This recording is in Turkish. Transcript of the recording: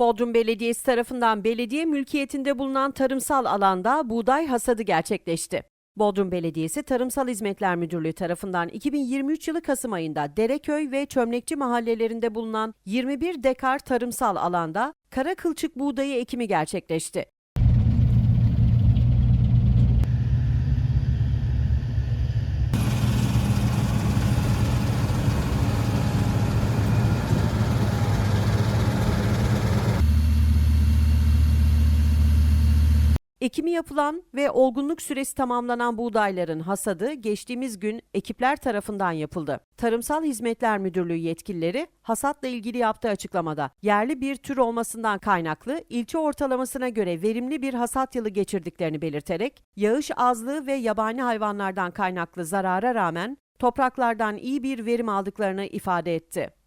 Bodrum Belediyesi tarafından belediye mülkiyetinde bulunan tarımsal alanda buğday hasadı gerçekleşti. Bodrum Belediyesi Tarımsal Hizmetler Müdürlüğü tarafından 2023 yılı Kasım ayında Dereköy ve Çömlekçi mahallelerinde bulunan 21 dekar tarımsal alanda kara kılçık buğdayı ekimi gerçekleşti. Ekimi yapılan ve olgunluk süresi tamamlanan buğdayların hasadı geçtiğimiz gün ekipler tarafından yapıldı. Tarımsal Hizmetler Müdürlüğü yetkilileri hasatla ilgili yaptığı açıklamada yerli bir tür olmasından kaynaklı ilçe ortalamasına göre verimli bir hasat yılı geçirdiklerini belirterek yağış azlığı ve yabani hayvanlardan kaynaklı zarara rağmen topraklardan iyi bir verim aldıklarını ifade etti.